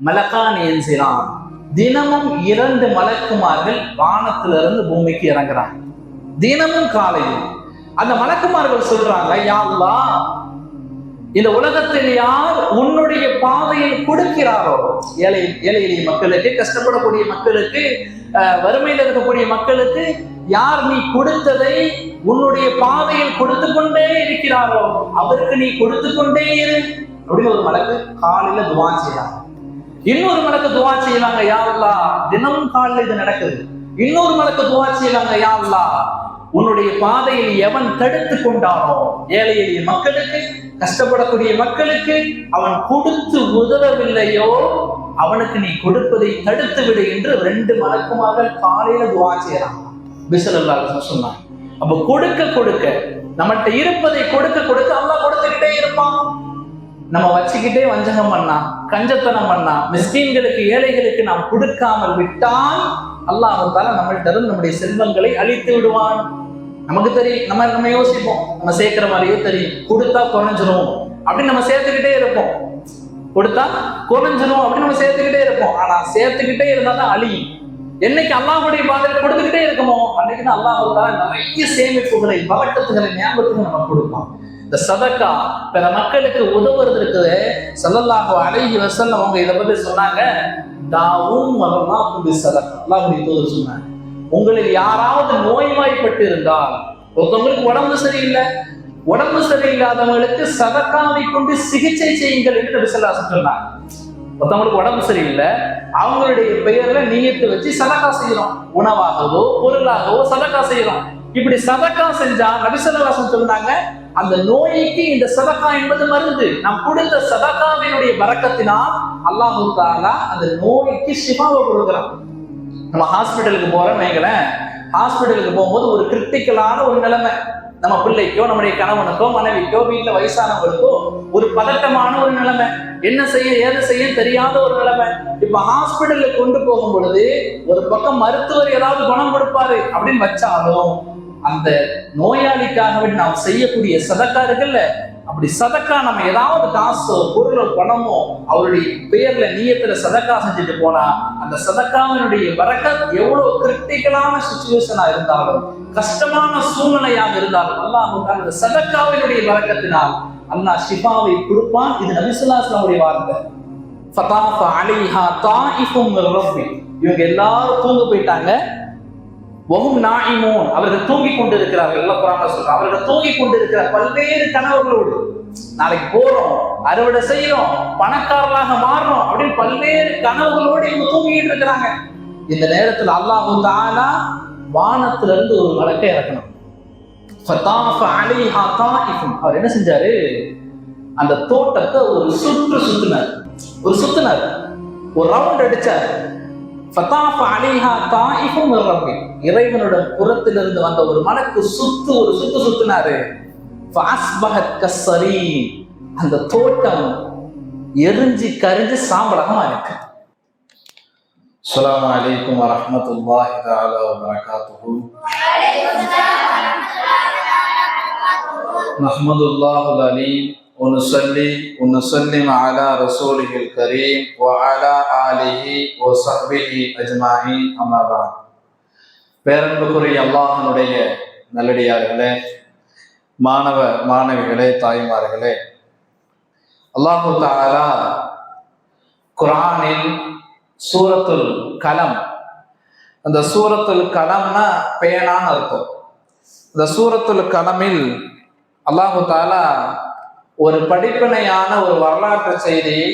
மலக்கான் என்கிறான் தினமும் இரண்டு மலக்குமார்கள் வானத்திலிருந்து பூமிக்கு இறங்குறாங்க. தினமும் காலையில். அந்த மலக்குமார்கள் சொல்றாங்க யா இந்த உலகத்தில் யார் உன்னுடைய பாதையில் கொடுக்கிறாரோ? ஏழை ஏழை எளிய மக்களுக்கு கஷ்டப்படக்கூடிய மக்களுக்கு அஹ், வறுமையில் இருக்கக்கூடிய மக்களுக்கு யார் நீ கொடுத்ததை உன்னுடைய பாதையில் கொடுத்து கொண்டே இருக்கிறாரோ அவருக்கு நீ கொடுத்து கொண்டே இரு. அப்படின்னு ஒரு மலக்கு காலையில துவா செய்யறாங்க இன்னொரு மலக்கு துவா செய்யலாங்க யா தினமும் காலில் இது நடக்குது. இன்னொரு மலக்கு துவா செய்யலாங்க யா உன்னுடைய பாதையில் எவன் தடுத்து கொண்டானோ ஏழை எளிய மக்களுக்கு கஷ்டப்படக்கூடிய மக்களுக்கு அவன் கொடுத்து உதவவில்லையோ அவனுக்கு நீ கொடுப்பதை தடுத்து விடு என்று ரெண்டு மலக்குமாக காலையில துவா செய்யறான் பிசலல்லாஹ் சொன்னான் அப்ப கொடுக்க கொடுக்க நம்மகிட்ட இருப்பதை கொடுக்க கொடுக்க அல்லாஹ் கொடுத்துக்கிட்டே இருப்பான். நம்ம வச்சுக்கிட்டே வஞ்சகம் பண்ணா கஞ்சத்தனம் பண்ணா மிஸ்கீன்களுக்கு ஏழைகளுக்கு நாம் கொடுக்காமல் விட்டால் அல்லாஹ் தால நம்மள்ட்ட நம்முடைய செல்வங்களை அழித்து விடுவான். நமக்கு தெரியும் நம்ம நம்ம யோசிப்போம். நம்ம சேர்க்கிற மாதிரியோ தெரியும். கொடுத்தா குறைஞ்சிரும் அப்படின்னு நம்ம சேர்த்துக்கிட்டே இருப்போம். கொடுத்தா குறைஞ்சிரும் அப்படின்னு நம்ம சேர்த்துக்கிட்டே இருப்போம். ஆனா சேர்த்துக்கிட்டே இருந்தா தான் அழியும். என்னைக்கு அல்லாஹுடைய பாதையில் கொடுத்துக்கிட்டே இருக்கமோ அன்னைக்கு தான் அல்லாஹ் நிறைய சேமிப்புகளை பழக்கத்துகளை ஞாபகத்துக்கு நம்ம கொடுப்பான். இந்த சதக்கா பிற மக்களுக்கு உதவுறது இருக்குது சல்லல்லாஹு அலைஹி வஸல்லம் அவங்க இதை பத்தி சொன்னாங்க. தாவும் வரலாம் புது சதக்கா. அல்லாஹுடைய தூதர் சொன்னாங்க உங்களில் யாராவது நோய்வாய்ப்பட்டு இருந்தால் ஒருத்தவங்களுக்கு உடம்பு சரியில்லை. உடம்பு சரியில்லாதவங்களுக்கு சதக்காவை கொண்டு சிகிச்சை செய்யுங்கள் என்று நபி சொன்னாங்க ஒருத்தவங்களுக்கு உடம்பு சரியில்லை அவங்களுடைய பெயர்ல நீயத்தை வச்சு சதக்கா செய்யறோம். உணவாகவோ பொருளாகவோ சதக்கா செய்யறோம். இப்படி சதக்கா செஞ்சா நபிசல்லாசன் சொன்னாங்க அந்த நோய்க்கு இந்த சதக்கா என்பது மருந்து. நாம் கொடுத்த சதக்காவினுடைய பறக்கத்தினால் அல்லாஹு தாலா அந்த நோய்க்கு சிவாவை கொடுக்குறான். நம்ம ஹாஸ்பிட்டலுக்கு போறோம் வைங்களேன் ஹாஸ்பிட்டலுக்கு போகும்போது ஒரு கிரிட்டிக்கலான ஒரு நிலைமை. நம்ம பிள்ளைக்கோ நம்முடைய கணவனுக்கோ மனைவிக்கோ வீட்டில் வயசானவங்களுக்கோ ஒரு பதட்டமான ஒரு நிலைமை. என்ன செய்ய ஏது செய்ய தெரியாத ஒரு நிலைமை. இப்ப ஹாஸ்பிட்டல்ல கொண்டு போகும் பொழுது ஒரு பக்கம் மருத்துவர் ஏதாவது குணம் கொடுப்பாரு அப்படின்னு வச்சாலும் அந்த நோயாளிக்காக நாம் செய்யக்கூடிய சதக்கா இருக்குல்ல அப்படி சதக்கா நம்ம ஏதாவது காசோ பொருளோ பணமோ அவருடைய பெயர்ல நீயத்துல சதக்கா செஞ்சுட்டு போனா அந்த சதக்காவினுடைய வரக்க எவ்வளவு கிரிட்டிக்கலான சுச்சுவேஷனா இருந்தாலும் கஷ்டமான சூழ்நிலையாக இருந்தாலும் அல்லாஹ் அந்த சதக்காவினுடைய வரக்கத்தினால் அல்லாஹ் ஷிஃபாவை கொடுப்பான். இது நபிசுல்லாஸ்லாமுடைய வார்த்தை. ஃபதாஃப அலிஹா தாயிஃபும் மின் ரப்பி இவங்க எல்லாரும் தூங்க போயிட்டாங்க. வஹும் நாயிமோன். அவர்கள் தூங்கி கொண்டிருக்கிறார்கள். எல்லாம் குரான்ல சொல்றாங்க அவர்கள் தூங்கி கொண்டிருக்கிற பல்வேறு கனவுகளோடு நாளைக்கு போறோம் அறுவடை செய்யறோம் பணக்காரர்களாக மாறுறோம் அப்படின்னு பல்வேறு கனவுகளோடு இவங்க தூங்கிட்டு இருக்கிறாங்க. இந்த நேரத்தில் அல்லாஹு தாலா வானத்துல இருந்து ஒரு வழக்கை இறக்கணும். அவர் என்ன செஞ்சாரு? அந்த தோட்டத்தை ஒரு சுற்று சுத்தினார். ஒரு சுத்தினார். ஒரு ரவுண்ட் அடிச்சார். ஃபதாஃப அலைஹா தாயிஃபும் மின் ரப்பி இறைவனோட புறத்திலிருந்து வந்த ஒரு மலக்கு சுத்து ஒரு சுத்து சுத்தினாரு ஃபாஸ்பஹத் கஸ்ஸரி அந்த தோட்டம் எரிஞ்சு கரிஞ்சு சாம்பலாக இருக்கு அஸ்ஸலாமு அலைக்கும் வரஹ்மத்துல்லாஹி தஆலா வபரகாத்துஹு نحمد الله العليم ونصلي ونسلم على رسوله الكريم وعلى آله وصحبه أجمعين أما بعد பேரன்புக்குரிய அல்லாஹனுடைய நல்லடியார்களே மாணவ மாணவிகளே தாய்மார்களே அல்லாஹு தாலா குரானில் சூரத்துல் கலம் அந்த சூரத்துல் கலம்னா பேனான்னு அர்த்தம் இந்த சூரத்துல் கலமில் அல்லாஹு தாலா ஒரு படிப்பினையான ஒரு வரலாற்று செய்தியை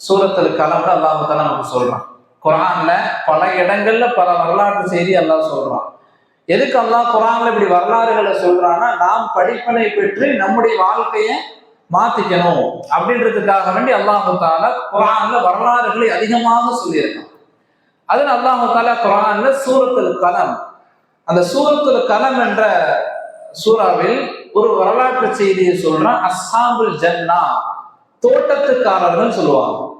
சூரத்தில் கலந்து அல்லாஹு நமக்கு சொல்றான். குரான்ல பல இடங்கள்ல பல வரலாற்று செய்தி அல்லாஹ் சொல்றான். எதுக்கு அல்லாஹ் குரான்ல இப்படி வரலாறுகளை சொல்றான்னா நாம் படிப்பினை பெற்று நம்முடைய வாழ்க்கையை மாத்திக்கணும் அப்படின்றதுக்காக வேண்டி அல்லாஹு தாலா குரான்ல வரலாறுகளை அதிகமாக சொல்லியிருக்கான். அதுல அல்லாஹு தாலா குரான்ல சூரத்தில் கலம் அந்த சூரத்துல் கலம் என்ற சூறாவில் ஒரு வரலாற்று செய்தியை சொல்றான். அஸ்ஹாபுல் ஜன்னா தோட்டத்துக்காரர்கள் சொல்லுவாங்க.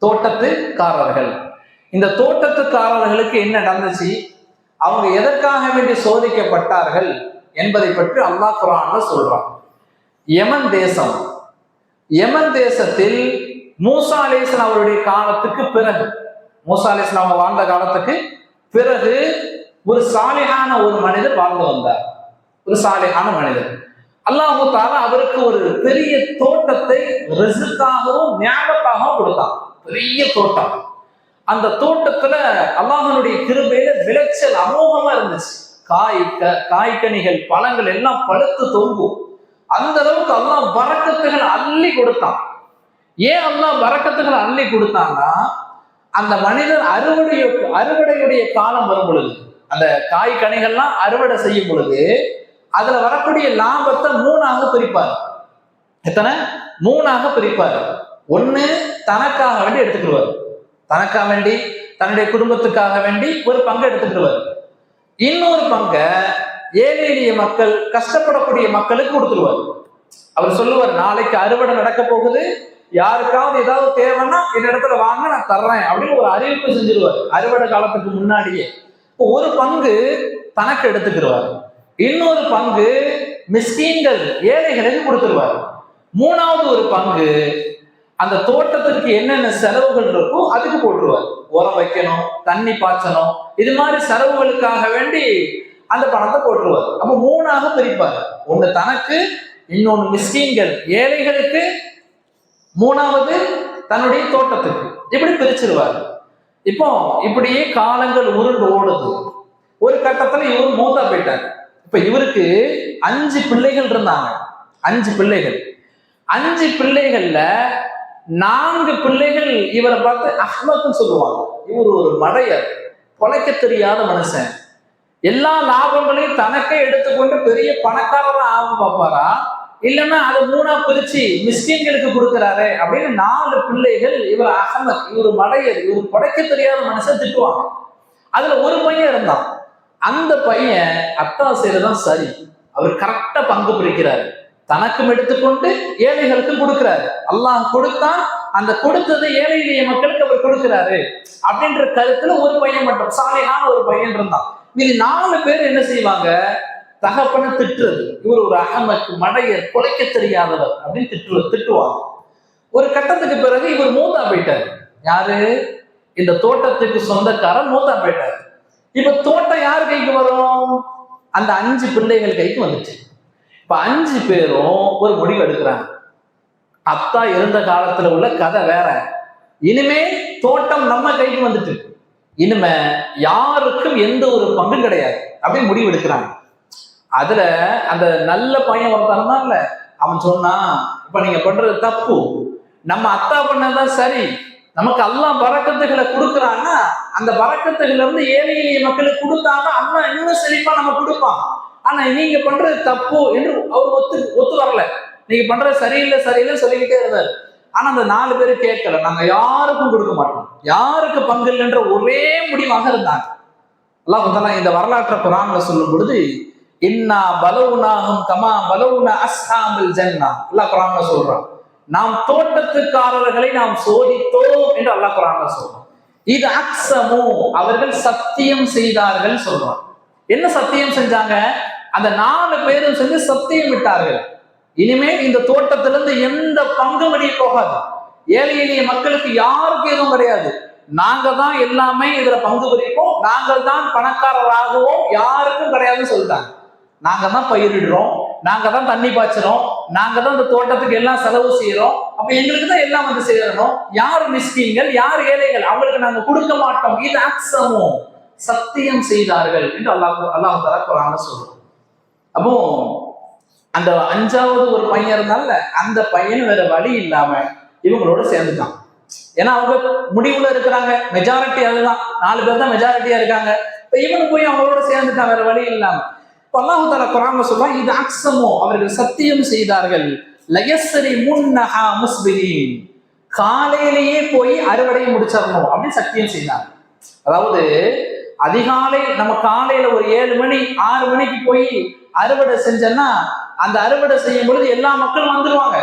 தோட்டத்துக்காரர்கள். இந்த தோட்டத்துக்காரர்களுக்கு என்ன நடந்துச்சு? அவங்க எதற்காக வேண்டி சோதிக்கப்பட்டார்கள் என்பதை பற்றி அல்லாஹ் குரான்ல சொல்றான். யமன் தேசம். யமன் தேசத்தில் மூசா அலேசன் அவருடைய காலத்துக்கு பிறகு மூசா அலேசன் அவங்க வாழ்ந்த காலத்துக்கு பிறகு ஒரு சாலிகான ஒரு மனிதர் வாழ்ந்து வந்தார். ஒரு சாலையான மனிதர். அல்லாஹு தாலா அவருக்கு ஒரு பெரிய தோட்டத்தை ரிசுக்காகவும் ஞாபகத்தாகவும் கொடுத்தான். பெரிய தோட்டம். அந்த தோட்டத்துல அல்லாஹனுடைய கிருபையில விளைச்சல் அமோகமா இருந்துச்சு. காய் க- காய்கனிகள் பழங்கள் எல்லாம் பழுத்து தொங்கும். அந்த அளவுக்கு அல்லாஹ் வரக்கத்துகளை அள்ளி கொடுத்தான். ஏன் அல்லாஹ் வரக்கத்துகளை அள்ளி கொடுத்தான்னா அந்த மனிதர் அறுவடை அறுவடையுடைய காலம் வரும் பொழுது அந்த காய் கனிகள்லாம் அறுவடை செய்யும் பொழுது அதுல வரக்கூடிய லாபத்தை மூணாக பிரிப்பார். எத்தனை? மூணாக பிரிப்பார். ஒண்ணு தனக்காக வேண்டி எடுத்துக்கிடுவார். தனக்காக வேண்டி தன்னுடைய குடும்பத்துக்காக வேண்டி ஒரு பங்கு எடுத்துக்கிடுவார். இன்னொரு பங்கை ஏழை எளிய மக்கள் கஷ்டப்படக்கூடிய மக்களுக்கு கொடுத்துருவார். அவர் சொல்லுவார் நாளைக்கு அறுவடை நடக்க போகுது. யாருக்காவது ஏதாவது தேவைன்னா இந்த இடத்துல வாங்க நான் தர்றேன். அப்படின்னு ஒரு அறிவிப்பு செஞ்சிருவார். அறுவடை காலத்துக்கு முன்னாடியே. இப்போ ஒரு பங்கு தனக்கு எடுத்துக்கிடுவார். இன்னொரு பங்கு மிஸ்கீன்கள் ஏழைகளுக்கு கொடுத்துருவார். மூணாவது ஒரு பங்கு அந்த தோட்டத்திற்கு என்னென்ன செலவுகள் இருக்கோ அதுக்கு போட்டுருவார். உரம் வைக்கணும் தண்ணி பாய்ச்சணும் இது மாதிரி செலவுகளுக்காக வேண்டி அந்த பணத்தை போட்டுருவார். அப்ப மூணாக பிரிப்பார். ஒண்ணு தனக்கு இன்னொன்னு மிஸ்கீன்கள் ஏழைகளுக்கு மூணாவது தன்னுடைய தோட்டத்துக்கு. இப்படி பிரிச்சிருவார். இப்போ இப்படியே காலங்கள் உருண்டு ஓடுது. ஒரு கட்டத்துல இவர் மூத்தா போயிட்டார். இப்ப இவருக்கு அஞ்சு பிள்ளைகள் இருந்தாங்க. அஞ்சு பிள்ளைகள். அஞ்சு பிள்ளைகள்ல நான்கு பிள்ளைகள் இவரை பார்த்து அஹ்மத்னு சொல்லுவாங்க. இவர் ஒரு மடையர் பொழைக்க தெரியாத மனுஷன். எல்லா லாபங்களையும் தனக்கே எடுத்துக்கொண்டு பெரிய பணக்காரரா ஆகும் பார்ப்பாரா இல்லைன்னா அதை மூணா பிரிச்சு மிஸ்கின்களுக்கு கொடுக்குறாரு அப்படின்னு நாலு பிள்ளைகள் இவர் அகமத் இவர் மடையர் இவர் படைக்க தெரியாத மனுஷன் திட்டுவாங்க. அதுல ஒரு பையன் இருந்தான். அந்த பையன் அத்தாசையில செய்யறதுதான் சரி. அவர் கரெக்டா பங்கு பிடிக்கிறாரு தனக்கும் எடுத்துக்கொண்டு ஏழைகளுக்கும் கொடுக்கிறாரு. அல்லாஹ் கொடுத்தான் அந்த கொடுத்தது ஏழை எளிய மக்களுக்கு அவர் கொடுக்கிறாரு. அப்படின்ற கருத்துல ஒரு பையன் மட்டும் சாலையான ஒரு பையன் இருந்தான். மீதி நாலு பேர் என்ன செய்வாங்க? தகப்பனை திட்டுறது. இவர் ஒரு அகமத் மடையர் குலைக்க தெரியாதவர் அப்படின்னு திட்டு திட்டுவாங்க. ஒரு கட்டத்துக்கு பிறகு இவர் மூத்தா போயிட்டார். யாரு? இந்த தோட்டத்துக்கு சொந்தக்காரன் மூத்தா போயிட்டார். இப்ப தோட்டம் யார் கைக்கு வரும்? அந்த அஞ்சு பிள்ளைகள் கைக்கு வந்துச்சு. இப்ப அஞ்சு பேரும் ஒரு முடிவு எடுக்கிறாங்க. அத்தா இருந்த காலத்துல உள்ள கதை வேற. இனிமே தோட்டம் நம்ம கைக்கு வந்துட்டு. இனிமே யாருக்கும் எந்த ஒரு பங்கும் கிடையாது. அப்படின்னு முடிவு எடுக்கிறாங்க. அதுல அந்த நல்ல பையன் ஒருத்தன் இல்ல அவன் சொன்னான் இப்ப நீங்க பண்றது தப்பு. நம்ம அத்தா பண்ணதான் சரி. நமக்கு எல்லாம் பறக்கத்துகளை கொடுக்குறான்னா அந்த பறக்கத்துகள் இருந்து ஏழை எளிய மக்களுக்கு கொடுத்தாங்க அண்ணா இன்னும் செழிப்பா நம்ம கொடுப்பான். ஆனா நீங்க பண்றது தப்பு என்று அவர் ஒத்து ஒத்து வரல. நீங்க பண்றது சரியில்லை சரியில்லை சொல்லிக்கிட்டே இருந்தாரு. ஆனா அந்த நாலு பேர் கேட்கல. நாங்க யாருக்கும் கொடுக்க மாட்டோம். யாருக்கு பங்கு இல்லைன்ற ஒரே முடிவாக இருந்தாங்க. அல்லாஹ் முதல்ல இந்த வரலாற்றை குரான்ல சொல்லும் பொழுது இன்னா பலவுனாகும் கமா பலவுனா அஸ்ஹாமில் ஜன்னா. அல்லாஹ் குரான்ல சொல்றான். நாம் தோட்டத்துக்காரர்களை நாம் சோதித்தோம் என்று அல்லாஹ் குரான்ல சொல்றோம் இது அக்சமு அவர்கள் சத்தியம் செய்தார்கள் சொல்றான். என்ன சத்தியம் செஞ்சாங்க? அந்த நாலு பேரும் செஞ்சு சத்தியம் விட்டார்கள். இனிமேல் இந்த தோட்டத்திலிருந்து எந்த பங்கு வெளியே போகாது. ஏழை எளிய மக்களுக்கு யாருக்கும் எதுவும் கிடையாது. நாங்க தான் எல்லாமே இதுல பங்கு பிரிப்போம். நாங்கள் தான் பணக்காரராகுவோம். யாருக்கும் கிடையாதுன்னு சொல்லிட்டாங்க. நாங்க தான் பயிரிடுறோம். நாங்க தான் தண்ணி பாய்ச்சுறோம். நாங்க தான் இந்த தோட்டத்துக்கு எல்லாம் செலவு செய்யறோம் அப்ப எங்களுக்கு தான் எல்லாம் வந்து செய்யறோம் யார் மிஸ்கின்கள் யார் ஏழைகள்? அவங்களுக்கு நாங்க கொடுக்க மாட்டோம். இது அக்ஸமும் சத்தியம் செய்தார்கள் என்று அல்லாஹ் அல்லாஹ் தலா குரான சொல்றோம் அப்போ அந்த அஞ்சாவது ஒரு பையன் இருந்தால அந்த பையன் வேற வழி இல்லாம இவங்களோட சேர்ந்துட்டான். ஏன்னா அவங்க முடிவுல இருக்கிறாங்க. மெஜாரிட்டி அதுதான். நாலு பேர் தான் மெஜாரிட்டியா இருக்காங்க. இப்ப இவனு போய் அவங்களோட சேர்ந்துட்டான் வேற வழி இல்லாம. அல்லாஹு தாலா குரான் சொல்றான் இது அக்ஸமோ. அவர்கள் சத்தியம் செய்தார்கள். லயசரி முன்னஹா முஸ்பிரின் காலையிலேயே போய் அறுவடையை முடிச்சிடணும் அப்படின்னு சத்தியம் செய்தாங்க. அதாவது அதிகாலை நம்ம காலையில ஒரு ஏழு மணி ஆறு மணிக்கு போய் அறுவடை செஞ்சோன்னா அந்த அறுவடை செய்யும் பொழுது எல்லா மக்களும் வந்துருவாங்க.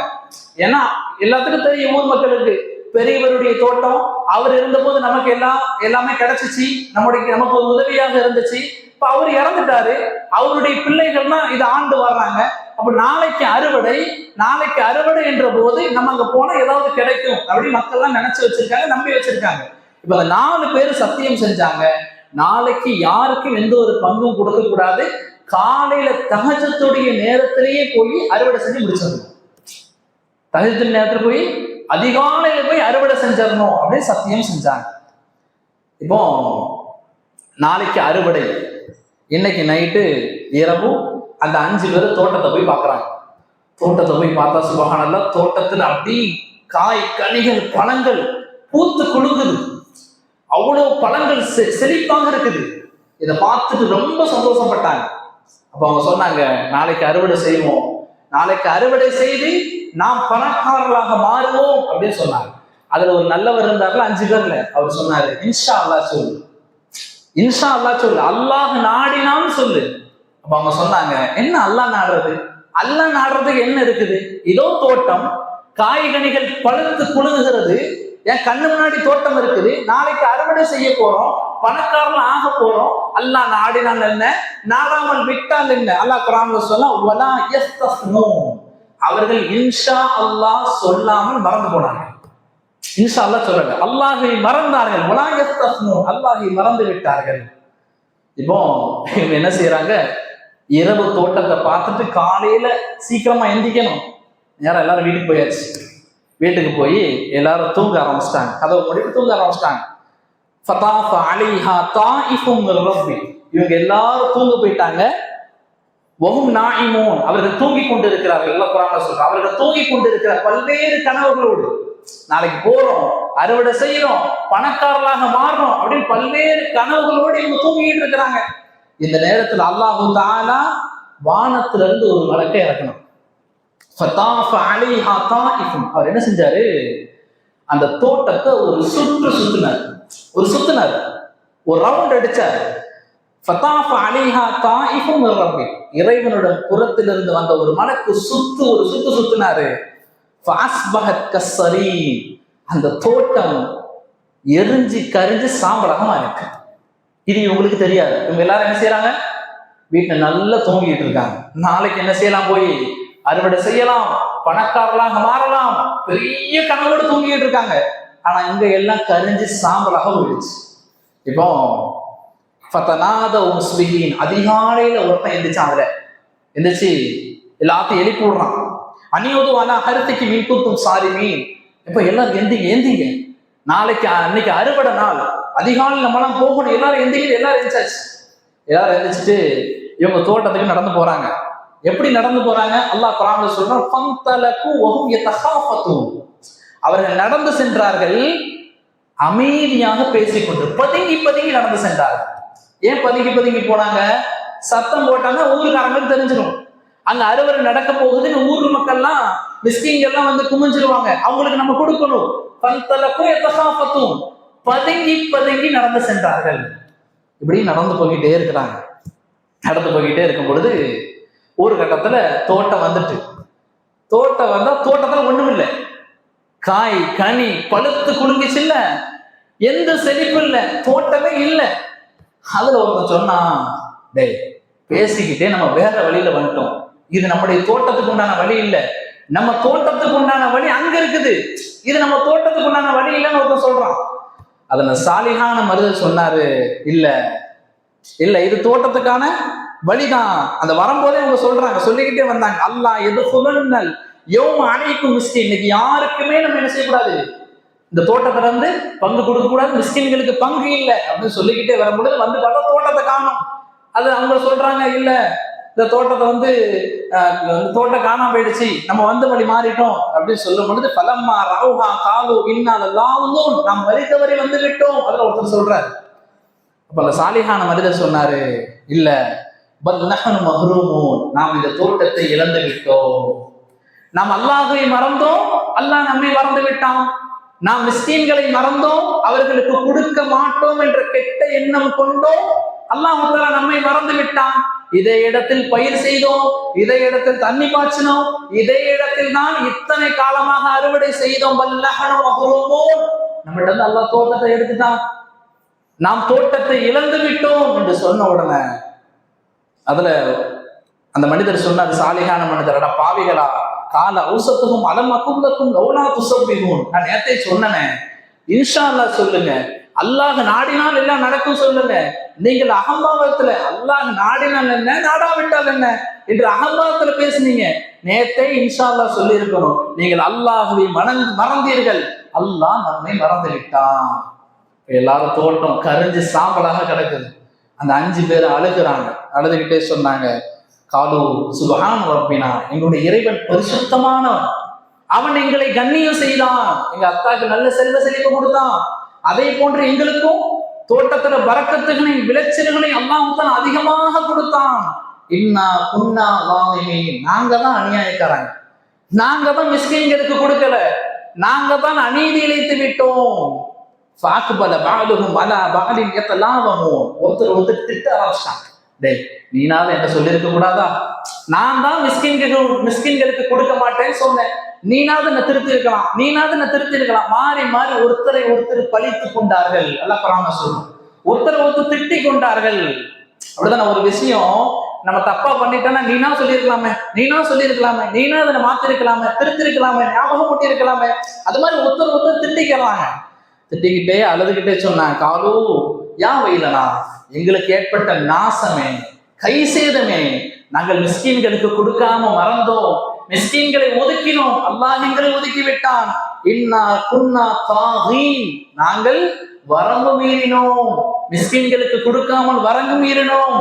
ஏன்னா எல்லாத்துக்கும் தெரியும் ஊர் மக்களுக்கு. பெரியவருடைய தோட்டம் அவர் இருந்தபோது நமக்கு எல்லாம் எல்லாமே கிடைச்சிச்சு. நம்முடைய நமக்கு ஒரு உதவியாக இருந்துச்சு. இப்ப அவர் இறந்துட்டாரு. அவருடைய பிள்ளைகள்னா இதை ஆண்டு வர்றாங்க. அப்ப நாளைக்கு அறுவடை நாளைக்கு அறுவடை என்ற போது நம்ம அங்க போனா ஏதாவது கிடைக்கும் அப்படின்னு மக்கள் எல்லாம் நினைச்சு வச்சிருக்காங்க நம்பி வச்சிருக்காங்க. இப்ப அந்த நாலு பேர் சத்தியம் செஞ்சாங்க. நாளைக்கு யாருக்கும் எந்த ஒரு பங்கும் கொடுக்க கூடாது. காலையில தகஜத்துடைய நேரத்திலேயே போய் அறுவடை செஞ்சு முடிச்சிடணும். தகஜத்தின் நேரத்துல போய் அதிகாலையில போய் அறுவடை செஞ்சிடணும் அப்படின்னு சத்தியம் செஞ்சாங்க. இப்போ நாளைக்கு அறுவடை. இன்னைக்கு நைட்டு இரவு அந்த அஞ்சு பேர் தோட்டத்தை போய் பார்க்குறாங்க. தோட்டத்தை போய் பார்த்தா சுபகானல்ல தோட்டத்தில் அப்படி காய் கனிகள் பழங்கள் பூத்து குலுங்குது. அவ்வளோ பழங்கள் செ- செழிப்பாக இருக்குது. இதை பார்த்துட்டு ரொம்ப சந்தோஷப்பட்டாங்க. அப்போ அவங்க சொன்னாங்க நாளைக்கு அறுவடை செய்வோம். நாளைக்கு அறுவடை செய்து நாம் பணக்காரர்களாக மாறுவோம். அப்படின்னு சொன்னாங்க. அதுல ஒரு நல்லவர் இருந்தார்கள் அஞ்சு பேர்ல. அவர் சொன்னாரு இன்ஷா அல்லா சொல்லு. இன்ஷா அல்லாஹ் சொல்லு அல்லாஹ் நாடினான்னு சொல்லு. அப்ப அவங்க சொன்னாங்க என்ன அல்லாஹ் நாடுறது? அல்லாஹ் நாடுறதுக்கு என்ன இருக்குது? இதோ தோட்டம் காய்கனிகள் பழுத்து குழுகுகிறது என் கண்ணு முன்னாடி தோட்டம் இருக்குது. நாளைக்கு அறுவடை செய்ய போறோம் பணக்காரன் ஆக போறோம். அல்லாஹ் நாடினால் என்ன? நாடாமல் விட்டால் என்ன? அல்லாஹ் குரான் சொல்ல அவர்கள் இன்ஷா அல்லாஹ் சொல்லாமல் மறந்து போனாங்க. இன்ஷா அல்லா சொல்றாங்க. அல்லாஹை மறந்தார்கள். வலா அல்லாஹை மறந்து விட்டார்கள். இப்போ இவங்க என்ன செய்யறாங்க இரவு தோட்டத்தை பார்த்துட்டு காலையில சீக்கிரமா எந்திக்கணும். யாரும் எல்லாரும் வீட்டுக்கு போயாச்சு. வீட்டுக்கு போய் எல்லாரும் தூங்க ஆரம்பிச்சிட்டாங்க. கதவு மூடிட்டு தூங்க ஆரம்பிச்சிட்டாங்க. ஃபதாஃப அலிஹா தாயிஃபும் ரப்பி. இவங்க எல்லாரும் தூங்க போயிட்டாங்க. வஹும் நாயிமூன். அவர்கள் தூங்கி கொண்டிருக்கிறார்கள். எல்லாம் குரான்ல சொல்றாங்க அவர்கள் தூங்கி கொண்டு இருக்கிற பல்வேறு கனவுகளோடு. நாளைக்கு போறோம் அறுவடை செய்யறோம் பணக்காரர்களாக மாறுறோம் அப்படின்னு பல்வேறு கனவுகளோடு இவங்க தூங்கிட்டு இருக்கிறாங்க. இந்த நேரத்தில் அல்லாஹு தாலா வானத்துல இருந்து ஒரு மலக்கை இறக்கணும். அவர் என்ன செஞ்சாரு? அந்த தோட்டத்தை ஒரு சுற்று சுத்தினார். ஒரு சுத்தினார். ஒரு ரவுண்ட் அடிச்சார். ஃபதாஃப புறத்திலிருந்து வந்த ஒரு மலக்கு சுத்து ஒரு சுத்து சுத்தினாரு. சரி அந்த தோட்டம் எரிஞ்சு கரிஞ்சு சாம்பலாக இருக்கு. இது இவங்களுக்கு தெரியாது. இவங்க எல்லாரும் என்ன செய்யறாங்க? வீட்டில் நல்லா தூங்கிட்டு இருக்காங்க. நாளைக்கு என்ன செய்யலாம் போய்? அறுவடை செய்யலாம். பணக்காரலாம் மாறலாம். பெரிய கனவோடு தூங்கிட்டு இருக்காங்க. ஆனா இங்க எல்லாம் கரிஞ்சு சாம்பலாக போயிடுச்சு. இப்போ ஃபத்தனாத முஸ்லிஹீன் அதிகாலையில ஒருத்தன் எந்திரிச்சான் அதுல. எந்திரிச்சு எல்லாத்தையும் எழுப்பி விடுறான். அந்நியோது ஆனா மீன் மின்குத்தும் சாரி மீன். இப்ப எல்லாரும் எந்திங்க எந்திங்க நாளைக்கு அன்னைக்கு அறுவடை நாள். அதிகாலையில் நம்மளாம் போகணும். எல்லாரும் எந்திங்க எல்லாரும் எந்திரிச்சாச்சு. எல்லாரும் எந்திரிச்சிட்டு இவங்க தோட்டத்துக்கு நடந்து போறாங்க. எப்படி நடந்து போறாங்க? அல்லாஹ் குரான்ல சொல்றான் பந்தலக்கு ஒகும் எத்தகாபத்தும் அவர்கள் நடந்து சென்றார்கள். அமைதியாக பேசிக்கொண்டு பதுங்கி பதுங்கி நடந்து சென்றார்கள். ஏன் பதுங்கி பதுங்கி போனாங்க? சத்தம் போட்டாங்க ஊருக்காரங்களுக்கு தெரிஞ்சிடும் அங்க அறுவடை நடக்க போகுதுன்னு ஊர் மக்கள்லாம் மிஸ்கிங்கெல்லாம் வந்து குமிஞ்சிருவாங்க. அவங்களுக்கு நம்ம கொடுக்கணும். பந்தலக்கும் எத்தகாஃபத்தும் பதுங்கி பதுங்கி நடந்து சென்றார்கள். இப்படி நடந்து போய்கிட்டே இருக்கிறாங்க. நடந்து போய்கிட்டே இருக்கும் பொழுது ஒரு கட்டத்துல தோட்டம் வந்துட்டு. தோட்டம் வந்தா தோட்டத்துல ஒண்ணும் இல்லை. காய் கனி பழுத்து குலுங்கிச்சு இல்ல. எந்த செழிப்பு இல்லை. தோட்டமே இல்லை. அதுல ஒருத்தன் சொன்னா டேய் பேசிக்கிட்டே நம்ம வேற வழியில வந்துட்டோம். இது நம்முடைய தோட்டத்துக்கு உண்டான வழி இல்லை. நம்ம தோட்டத்துக்கு உண்டான வழி அங்க இருக்குது. இது நம்ம தோட்டத்துக்கு உண்டான வழி இல்லைன்னு ஒருத்தன் சொல்றான். அதுல சாலிகான மருதர் சொன்னாரு இல்ல இல்ல இது தோட்டத்துக்கான வழிதான். அந்த வரும்போதே அவங்க சொல்றாங்க சொல்லிக்கிட்டே வந்தாங்க அல்லா எது சுழல் எவ்வளவு அனைக்கும் மிஸ்கின். இன்னைக்கு யாருக்குமே நம்ம என்ன செய்யக்கூடாது? இந்த தோட்டத்துல இருந்து பங்கு கொடுக்க கூடாது மிஸ்கின்களுக்கு பங்கு இல்லை அப்படின்னு சொல்லிக்கிட்டே வரும்பொழுது வந்து பார்த்தா தோட்டத்தை காணும். அது அவங்க சொல்றாங்க இல்லை இந்த தோட்டத்தை வந்து தோட்டம் காணாம போயிடுச்சு. நம்ம வந்த வழி மாறிட்டோம் அப்படின்னு சொல்லும் பொழுது பலம்மா ராவுகா காலு இன்னும் லாவும் நாம் வரி வந்து விட்டோம். அதுல ஒருத்தர் சொல்றாரு. அப்ப அந்த சாலிஹான மனிதர் சொன்னாரு இல்ல பல் நஹனு மஹ்ரூமூன். நாம் இந்த தோட்டத்தை இழந்து விட்டோம். நாம் அல்லாஹை மறந்தோம். அல்லாஹ் நம்மை மறந்து விட்டான். நாம் மிஸ்கீன்களை மறந்தோம். அவர்களுக்கு கொடுக்க மாட்டோம் என்ற கெட்ட எண்ணம் கொண்டோம். அல்லாஹ் தஆலா நம்மை மறந்து விட்டான். இதே இடத்தில் பயிர் செய்தோம் இதே இடத்தில் தண்ணி பாய்ச்சினோம் இதே இடத்தில் தான் இத்தனை காலமாக அறுவடை செய்தோம். நம்மகிட்ட இருந்து அல்லாஹ் தோட்டத்தை எடுத்துட்டான். நாம் தோட்டத்தை இழந்து விட்டோம் என்று சொன்ன உடனே அதுல அந்த மனிதர் சொன்னார் சாலிகான மனிதர் அட பாவிகளா கால ஔசத்துக்கும் அலமக்கும் அக்குள்ளக்கும் லௌலா துசப்பிகும் நான் நேரத்தை சொன்னனே. இன்ஷா அல்லாஹ் சொல்லுங்க அல்லாஹ் நாடினால் எல்லாம் நடக்கும் சொல்லுங்க. நீங்கள் அகம்பாவத்துல அல்லாஹ் நாடினால் என்ன நாடாவிட்டால் என்ன என்று அகம்பாவத்துல பேசுனீங்க. நேத்தே இன்ஷா அல்லாஹ் சொல்லி இருக்கணும் நீங்கள் அல்லாஹுவை மறந்து மறந்தீர்கள். அல்லாஹ் நம்மை மறந்து விட்டான் எல்லாரும் தோட்டம் கரிஞ்சு சாம்பலாக கிடக்குது. அந்த அஞ்சு பேர் அழுகுறாங்க. அழுதுகிட்டே சொன்னாங்க காலு சுபஹான் ரப்பினா எங்களுடைய இறைவன் பரிசுத்தமானவன். அவன் எங்களை கண்ணியம் செய்தான். எங்க அத்தாக்கு நல்ல செல்வ செழிப்பு கொடுத்தான். அதே போன்று எங்களுக்கும் தோட்டத்துல பறக்கத்துகளையும் விளைச்சல்களையும் அல்லாஹ் தான் அதிகமாக கொடுத்தான். இன்னா புன்னா வாமிமி நாங்க தான் அநியாயக்காரங்க. நாங்க தான் மிஸ்கிங்கிறதுக்கு கொடுக்கல. நாங்க தான் அநீதி இழைத்து விட்டோம். பாக்குபல பாலுகும் பல பாலின் எத்தலாவமும் ஒருத்தர் ஒருத்தர் திட்ட ஆரம்பிச்சாங்க. டேய் நீனாவது என்ன சொல்லியிருக்க கூடாதா? நான் தான் மிஸ்கின்களுக்கு மிஸ்கின்களுக்கு கொடுக்க மாட்டேன்னு சொன்னேன். நீனாவது என்ன திருத்தி இருக்கலாம். நீனாவது என்ன திருத்தி இருக்கலாம். மாறி மாறி ஒருத்தரை ஒருத்தர் பழித்து கொண்டார்கள். எல்லாம் பராம சொல்லும் ஒருத்தரை ஒருத்தர் திட்டி கொண்டார்கள். அப்படிதானே ஒரு விஷயம். நம்ம தப்பா பண்ணிட்டோம்னா நீனா சொல்லியிருக்கலாமே. நீனா சொல்லியிருக்கலாமே. நீனா அதை மாத்திருக்கலாமே. திருத்திருக்கலாமே. ஞாபகம் மூட்டி அது மாதிரி ஒருத்தர் ஒருத்தர் திட்டிக்கிறாங்க. திட்டிக்கிட்டே அழுதுகிட்டே சொன்னாங்க. காலு ஏன் வயலனா? எங்களுக்கு ஏற்பட்ட நாசமே கை சேதமே நாங்கள் மிஸ்கின்களுக்கு கொடுக்காம மறந்தோம். மிஸ்கீன்களை ஒதுக்கினோம். அல்லாஹ் எங்களை ஒதுக்கி விட்டான் இன்னா குன்னா தாஹீன் நாங்கள் வரம்பு மீறினோம். மிஸ்கின்களுக்கு கொடுக்காமல் வரங்கு மீறினோம்.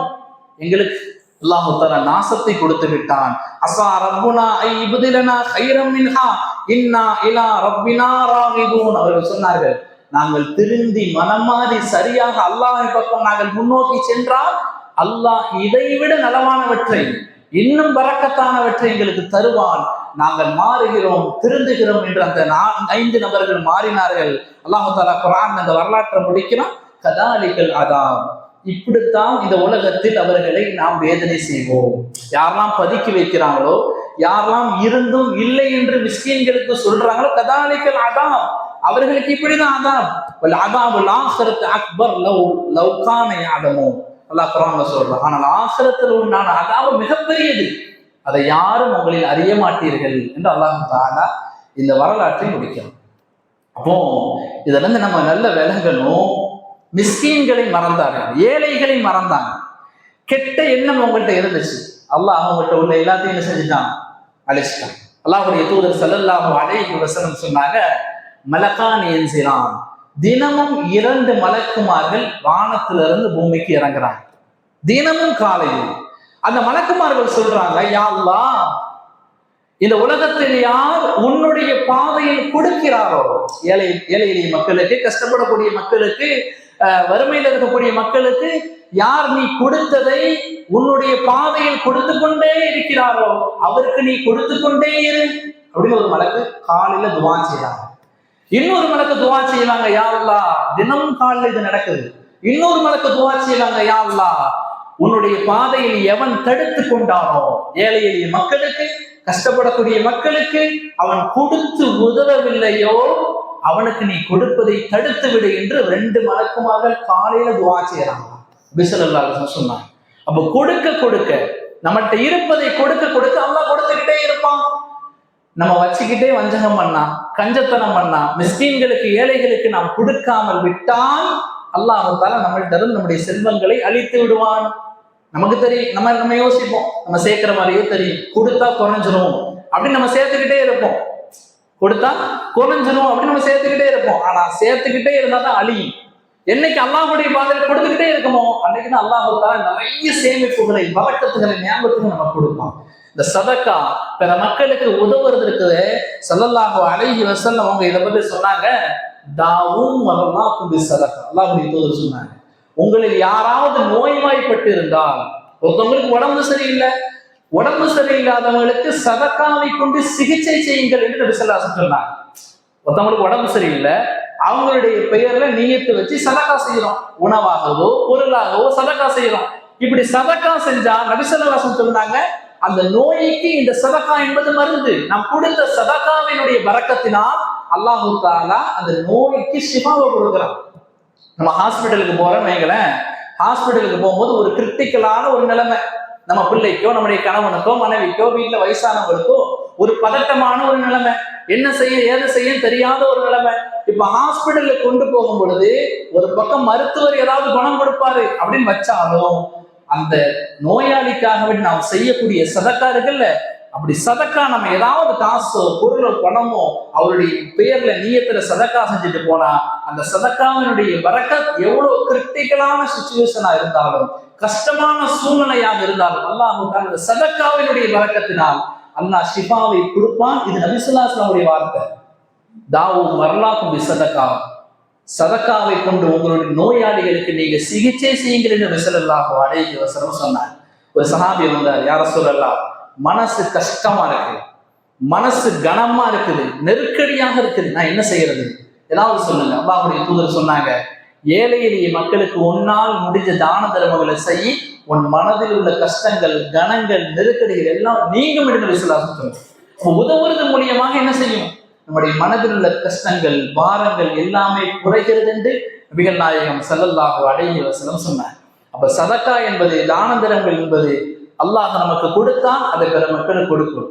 எங்களுக்கு அல்லாஹு நாசத்தை கொடுத்து விட்டான். அசா ரப்புனா ஐ இபுதிலனா கைரம் மின்ஹா. இன்னா இலா ரப்பினா ராகிபூன். அவர்கள் சொன்னார்கள் நாங்கள் திருந்தி மனமாறி சரியாக அல்லாஹ் பக்கம் நாங்கள் முன்னோக்கி சென்றால் அல்லாஹ் இதைவிட நலமானவற்றை இன்னும் பறக்கத்தானவற்றை எங்களுக்கு தருவான். நாங்கள் மாறுகிறோம் திருந்துகிறோம் என்று அந்த ஐந்து நபர்கள் மாறினார்கள். அல்லாஹு தாலா குரான் அந்த வரலாற்றை முடிக்கிறோம் கதாலிகள் அதாம் இப்படித்தான் இந்த உலகத்தில் அவர்களை நாம் வேதனை செய்வோம். யாரெல்லாம் பதுக்கி வைக்கிறாங்களோ யாரெல்லாம் இருந்தும் இல்லை என்று மிஸ்கீன்களுக்கு சொல்றாங்களோ கதாலிகள் அதாம் அவர்களுக்கு இப்படிதான் அதாம் வல் அக்பர் லவ் லவ் கான யாதமோ. அல்லாஹ் குரான்ல சொல்றான் ஆனால் ஆசிரத்தில் உண்டான அதாவது மிகப்பெரியது. அதை யாரும் உங்களில் அறிய மாட்டீர்கள் என்று அல்லாஹ் தாலா இந்த வரலாற்றை முடிக்கிறோம் அப்போ இதுல இருந்து நம்ம நல்ல விலகணும். மிஸ்கீன்களை மறந்தார்கள் ஏழைகளை மறந்தாங்க. கெட்ட எண்ணம் உங்கள்கிட்ட இருந்துச்சு. அல்லாஹ் அவங்கள்ட்ட உள்ள எல்லாத்தையும் என்ன செஞ்சுட்டான்? அழிச்சிட்டான். அல்லாஹுடைய தூதர் செல்லல்லாஹு அழகி வசனம் சொன்னாங்க மலக்கான் என்கிறான் தினமும் இரண்டு மலக்குமார்கள் வானத்திலிருந்து பூமிக்கு இறங்குறாங்க. தினமும் காலையில். அந்த மலக்குமார்கள் சொல்றாங்க யாழ்லா இந்த உலகத்தில் யார் உன்னுடைய பாதையில் கொடுக்கிறாரோ? ஏழை ஏழை எளிய மக்களுக்கு கஷ்டப்படக்கூடிய மக்களுக்கு வறுமையில் இருக்கக்கூடிய மக்களுக்கு யார் நீ கொடுத்ததை உன்னுடைய பாதையில் கொடுத்து கொண்டே இருக்கிறாரோ அவருக்கு நீ கொடுத்து கொண்டே இரு. அப்படின்னு ஒரு மலக்கு காலையில துவா செய்யறாங்க இன்னொரு மலக்கு துவா செய்வாங்க யா தினமும் காலையில இது நடக்குது. இன்னொரு மலக்கு துவா செய்வாங்க யா உன்னுடைய பாதையில் எவன் தடுத்து கொண்டானோ ஏழை எளிய மக்களுக்கு கஷ்டப்படக்கூடிய மக்களுக்கு அவன் கொடுத்து உதவவில்லையோ அவனுக்கு நீ கொடுப்பதை தடுத்து விடு என்று ரெண்டு மலக்குமாக காலையில துவா செய்யறாங்க. பிசலல்லா சொன்னாங்க. அப்ப கொடுக்க கொடுக்க நம்மகிட்ட இருப்பதை கொடுக்க கொடுக்க அல்லாஹ் கொடுத்துக்கிட்டே இருப்பான். நம்ம வச்சுக்கிட்டே வஞ்சகம் பண்ணா கஞ்சத்தனம் பண்ணா மிஸ்கீன்களுக்கு ஏழைகளுக்கு நாம் கொடுக்காமல் விட்டால் அல்லாஹ் நம்மள்ட்ட இருந்து நம்முடைய செல்வங்களை அழித்து விடுவான். நமக்கு தெரியும் நம்ம நம்ம யோசிப்போம். நம்ம சேர்க்கிற மாதிரியோ தெரியும். கொடுத்தா குறைஞ்சிரும். அப்படின்னு நம்ம சேர்த்துக்கிட்டே இருப்போம். கொடுத்தா குறைஞ்சிரும் அப்படின்னு நம்ம சேர்த்துக்கிட்டே இருப்போம். ஆனா சேர்த்துக்கிட்டே இருந்தா தான் அழியும். என்னைக்கு அல்லாஹுடைய பாதையில் கொடுத்துக்கிட்டே இருக்கமோ அன்னைக்கு தான் அல்லாஹுத்தால நிறைய சேமிப்புகளை பவட்டத்துகளை ஞாபகத்துக்கு நம்ம கொடுப்போம் இந்த சதக்கா பிற மக்களுக்கு உதவுறது இருக்குது. சல்லல்லாஹு அலைஹி அவங்க இதை பத்தி சொன்னாங்க. தாவும் மரலாம் குபி சதக்கா. அல்லாஹுடைய தூதர் சொன்னாங்க. உங்களில் யாராவது நோய்வாய்ப்பட்டு இருந்தால் ஒருத்தவங்களுக்கு உடம்பு சரியில்லை. உடம்பு சரியில்லாதவங்களுக்கு சதக்காவை கொண்டு சிகிச்சை செய்யுங்கள் என்று நபி சொன்னாங்க. ஒருத்தவங்களுக்கு உடம்பு சரியில்லை. அவங்களுடைய பெயர்ல நீயத்தை வச்சு சதக்கா செய்யறோம். உணவாகவோ பொருளாகவோ சதக்கா செய்யறோம். இப்படி சதக்கா செஞ்சா நபிசல்லாசம் சொன்னாங்க அந்த நோய்க்கு இந்த சதகா என்பது மருந்து. நாம் கொடுத்த சதகாவினுடைய பறக்கத்தினால் அல்லாஹு தாலா அந்த நோய்க்கு சிவாவை கொடுக்குறான். நம்ம ஹாஸ்பிட்டலுக்கு போறோம் வைங்களேன். ஹாஸ்பிட்டலுக்கு போகும்போது ஒரு கிரிட்டிக்கலான ஒரு நிலைமை. நம்ம பிள்ளைக்கோ நம்முடைய கணவனுக்கோ மனைவிக்கோ வீட்டுல வயசானவங்களுக்கோ ஒரு பதட்டமான ஒரு நிலைமை. என்ன செய்ய ஏது செய்ய தெரியாத ஒரு நிலைமை. இப்ப ஹாஸ்பிட்டல்ல கொண்டு போகும் பொழுது ஒரு பக்கம் மருத்துவர் ஏதாவது குணம் கொடுப்பாரு அப்படின்னு வச்சாலும் அந்த நோயாளிக்காக வேண்டி நாம் செய்யக்கூடிய சதக்கா இருக்குல்ல அப்படி சதக்கா நம்ம ஏதாவது காசோ பொருளோ பணமோ அவருடைய பெயர்ல நீயத்துல சதக்கா செஞ்சுட்டு போனா அந்த சதக்காவினுடைய வரக்கத் எவ்வளவு கிரிட்டிக்கலான சுச்சுவேஷனா இருந்தாலும் கஷ்டமான சூழ்நிலையாக இருந்தாலும் அல்லாஹ் அந்த சதக்காவினுடைய வரக்கத்தினால் அல்லாஹ் ஷிஃபாவை கொடுப்பான். இது நபிசுல்லாஸ்லாமுடைய வார்த்தை. தாவும் வரலாக்கும் சதக்கா. சதக்காவை கொண்டு உங்களுடைய நோயாளிகளுக்கு நீங்க சிகிச்சை செய்யுங்கள் என்று விசலல்லாஹ் அடைகி வசனம் சொன்னார். ஒரு சஹாபி வந்தார் யார சொல்லலாம் மனசு கஷ்டமா இருக்கு. மனசு கனமா இருக்குது. நெருக்கடியாக இருக்குது. நான் என்ன செய்யறது? ஏதாவது சொல்லுங்க. அல்லாஹுடைய தூதர் சொன்னாங்க ஏழை எளிய மக்களுக்கு உன்னால் முடிஞ்ச தான தர்மங்களை செய் உன் மனதில் உள்ள கஷ்டங்கள் கனங்கள் நெருக்கடிகள் எல்லாம் நீங்கும் என்று விசுவாசம் சொல்லுங்க உதவுறது மூலியமாக என்ன செய்யும்? நம்முடைய மனதில் உள்ள கஷ்டங்கள் பாரங்கள் எல்லாமே குறைகிறது என்று நபிகள் நாயகம் ஸல்லல்லாஹு அலைஹி வசனம் சொன்னார். அப்ப சதக்கா என்பது தான என்பது அல்லாஹ் நமக்கு கொடுத்தான் அதை பிற மக்களுக்கு கொடுக்கும்.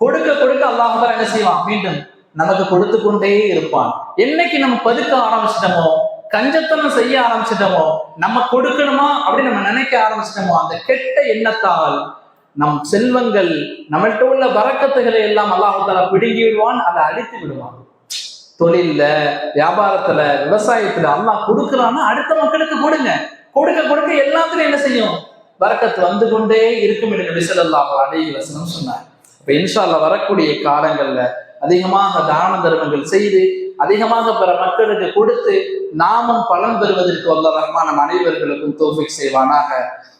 கொடுக்க கொடுக்க அல்லாஹ் என்ன செய்வான்? மீண்டும் நமக்கு கொடுத்து கொண்டே இருப்பான். என்னைக்கு நம்ம பதுக்க ஆரம்பிச்சிட்டோமோ கஞ்சத்தனம் செய்ய ஆரம்பிச்சிட்டோமோ நம்ம கொடுக்கணுமா அப்படின்னு நம்ம நினைக்க ஆரம்பிச்சிட்டோமோ அந்த கெட்ட எண்ணத்தால் நம் செல்வங்கள் நம்மள்கிட்ட உள்ள வரக்கத்துகளை எல்லாம் அல்லாஹால பிடுங்கி விடுவான் அதை அழித்து விடுவான். தொழில்ல வியாபாரத்துல விவசாயத்துல அல்லாஹ் கொடுக்குறான்னா அடுத்த மக்களுக்கு கொடுங்க. கொடுக்க கொடுக்க எல்லாத்துலயும் என்ன செய்யும்? வரக்கத்து வந்து கொண்டே இருக்கும் என்று நபி ஸல்லல்லாஹு அலைஹி வஸல்லம் சொன்னார். இப்ப இன்ஷால்ல வரக்கூடிய காலங்கள்ல அதிகமாக தான தர்மங்கள் செய்து அதிகமாக பிற மக்களுக்கு கொடுத்து நாமும் பலன் பெறுவதற்கு வல்ல ரஹ்மான அனைவர்களுக்கும் தோஃபிக் செய்வானாக.